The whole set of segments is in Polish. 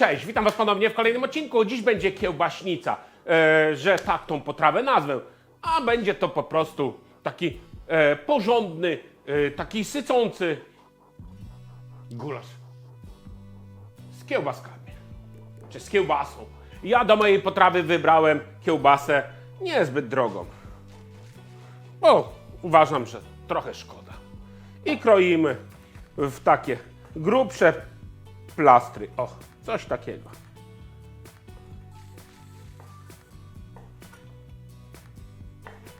Cześć, witam Was ponownie w kolejnym odcinku. Dziś będzie kiełbaśnica, e, że tak tą potrawę nazwę, a będzie to po prostu taki e, porządny, e, taki sycący gulasz z kiełbaskami, czy z kiełbasą. Ja do mojej potrawy wybrałem kiełbasę niezbyt drogą, bo uważam, że trochę szkoda. I kroimy w takie grubsze plastry. O, coś takiego.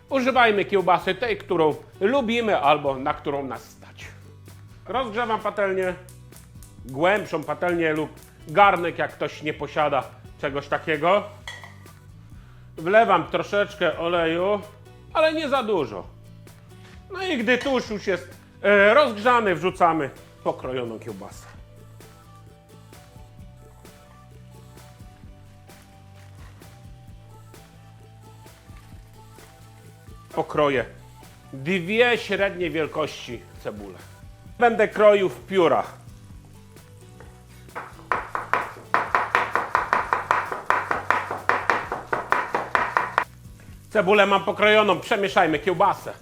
Używajmy kiełbasy tej, którą lubimy albo na którą nas stać. Rozgrzewam patelnię, głębszą patelnię lub garnek, jak ktoś nie posiada czegoś takiego. Wlewam troszeczkę oleju, ale nie za dużo. No i gdy tusz już jest e, rozgrzany, wrzucamy pokrojoną kiełbasę. Pokroję dwie średniej wielkości cebule. Będę kroił w piórach. Cebulę mam pokrojoną, przemieszajmy kiełbasę.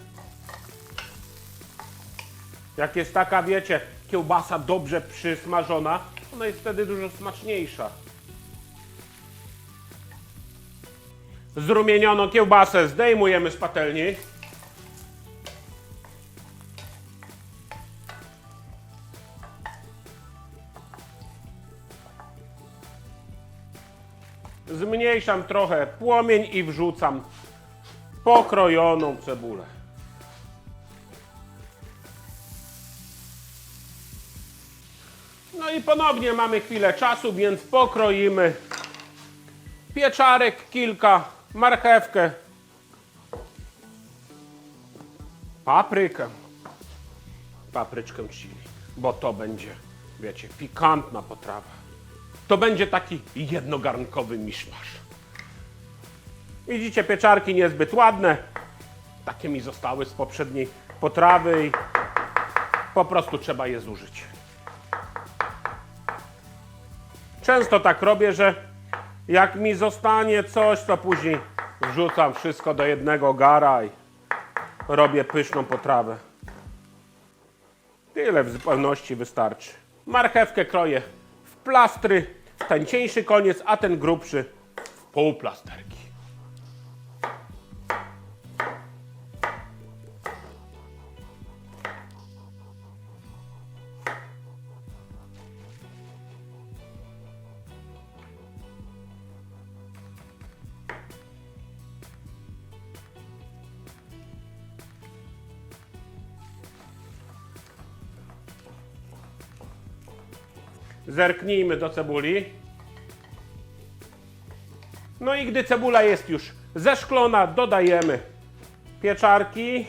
Jak jest taka, wiecie, kiełbasa dobrze przysmażona, ona jest wtedy dużo smaczniejsza. Zrumienioną kiełbasę zdejmujemy z patelni. Zmniejszam trochę płomień i wrzucam pokrojoną cebulę. No i ponownie mamy chwilę czasu, więc pokroimy pieczarek kilka, marchewkę, paprykę, papryczkę chili, bo to będzie, wiecie, pikantna potrawa. To będzie taki jednogarnkowy miszmasz. Widzicie, pieczarki niezbyt ładne, takie mi zostały z poprzedniej potrawy i po prostu trzeba je zużyć. Często tak robię, że jak mi zostanie coś, to później wrzucam wszystko do jednego gara i robię pyszną potrawę. Tyle w zupełności wystarczy. Marchewkę kroję w plastry, ten cieńszy koniec, a ten grubszy w półplasterki. Zerknijmy do cebuli. No i gdy cebula jest już zeszklona, dodajemy pieczarki,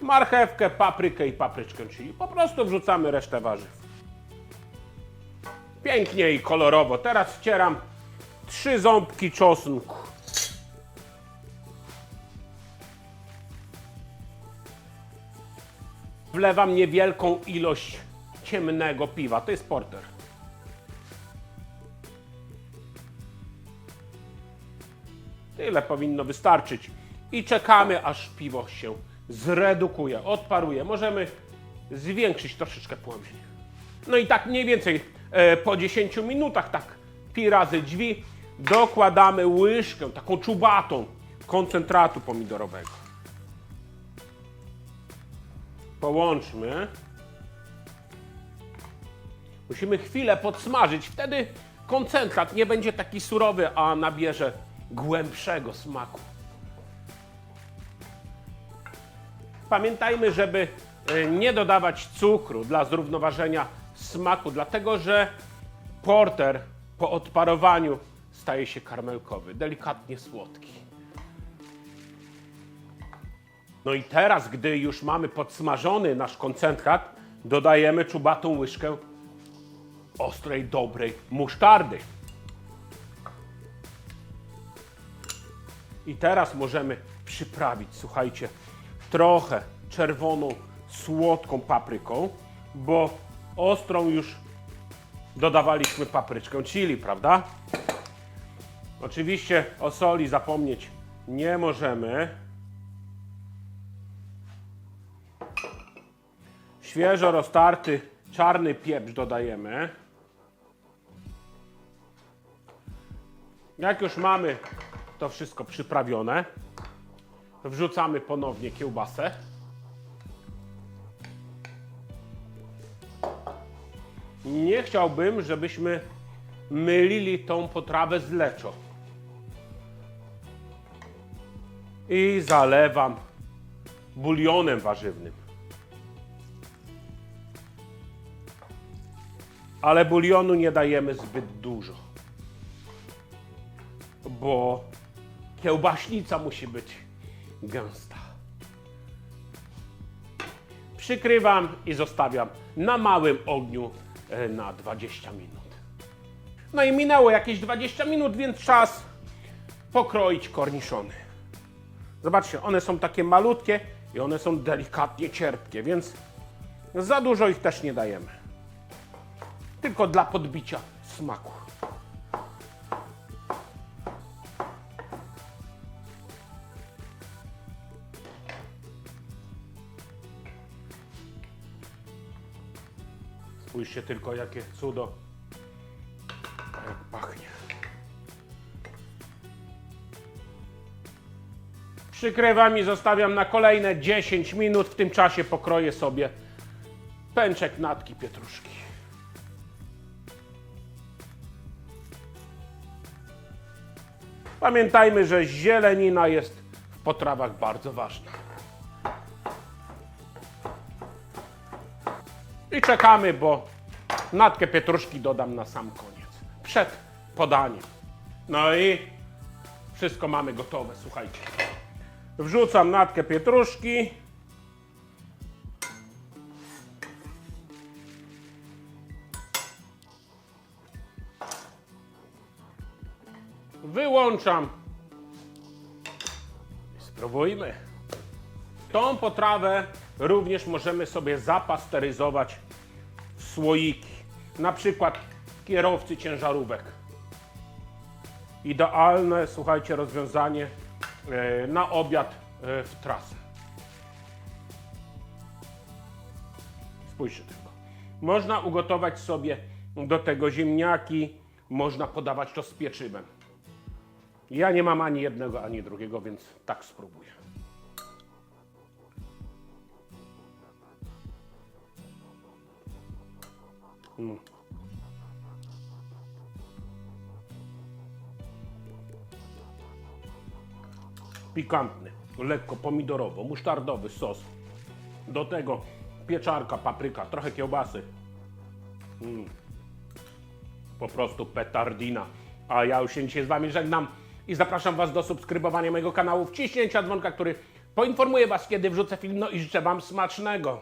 marchewkę, paprykę i papryczkę, czyli po prostu wrzucamy resztę warzyw. Pięknie i kolorowo. Teraz wcieram trzy ząbki czosnku. Wlewam niewielką ilość ciemnego piwa. To jest porter. Tyle powinno wystarczyć. I czekamy, aż piwo się zredukuje, odparuje. Możemy zwiększyć troszeczkę płomień. No i tak mniej więcej e, po 10 minutach, tak pi razy drzwi, dokładamy łyżkę, taką czubatą koncentratu pomidorowego. Połączmy. Musimy chwilę podsmażyć, wtedy koncentrat nie będzie taki surowy, a nabierze głębszego smaku. Pamiętajmy, żeby e, nie dodawać cukru dla zrównoważenia smaku, dlatego że porter po odparowaniu staje się karmelkowy, delikatnie słodki. No i teraz, gdy już mamy podsmażony nasz koncentrat, dodajemy czubatą łyżkę ostrej, dobrej musztardy. I teraz możemy przyprawić, słuchajcie, trochę czerwoną, słodką papryką, bo ostrą już dodawaliśmy papryczkę chili, prawda? Oczywiście o soli zapomnieć nie możemy. Świeżo roztarty czarny pieprz dodajemy. Jak już mamy to wszystko przyprawione, wrzucamy ponownie kiełbasę. Nie chciałbym, żebyśmy mylili tą potrawę z leczo. I zalewam bulionem warzywnym. Ale bulionu nie dajemy zbyt dużo. Bo kiełbaśnica musi być gęsta. Przykrywam i zostawiam na małym ogniu e, na 20 minut. No i minęło jakieś 20 minut, więc czas pokroić korniszony. Zobaczcie, one są takie malutkie i one są delikatnie cierpkie, więc za dużo ich też nie dajemy. Tylko dla podbicia smaku. Spójrzcie tylko, jakie cudo. Jak pachnie. Przykrywam i zostawiam na kolejne 10 minut. W tym czasie pokroję sobie pęczek natki pietruszki. Pamiętajmy, że zielenina jest w potrawach bardzo ważna. I czekamy, bo natkę pietruszki dodam na sam koniec. Przed podaniem. No i wszystko mamy gotowe, słuchajcie. Wrzucam natkę pietruszki. Wyłączam. Spróbujmy. Tą potrawę również możemy sobie zapasteryzować w słoiki. Na przykład kierowcy ciężarówek. Idealne, słuchajcie, rozwiązanie e, na obiad e, w trasę. Spójrzcie tylko. Można ugotować sobie do tego ziemniaki, można podawać to z pieczywem. Ja nie mam ani jednego, ani drugiego, więc tak spróbuję. Mm. Pikantny, lekko pomidorowo, musztardowy sos. Do tego pieczarka, papryka, trochę kiełbasy. Mm. Po prostu petardina. A ja już się dzisiaj z Wami żegnam i zapraszam Was do subskrybowania mojego kanału, wciśnięcia dzwonka, który poinformuje Was, kiedy wrzucę film. No i życzę Wam smacznego.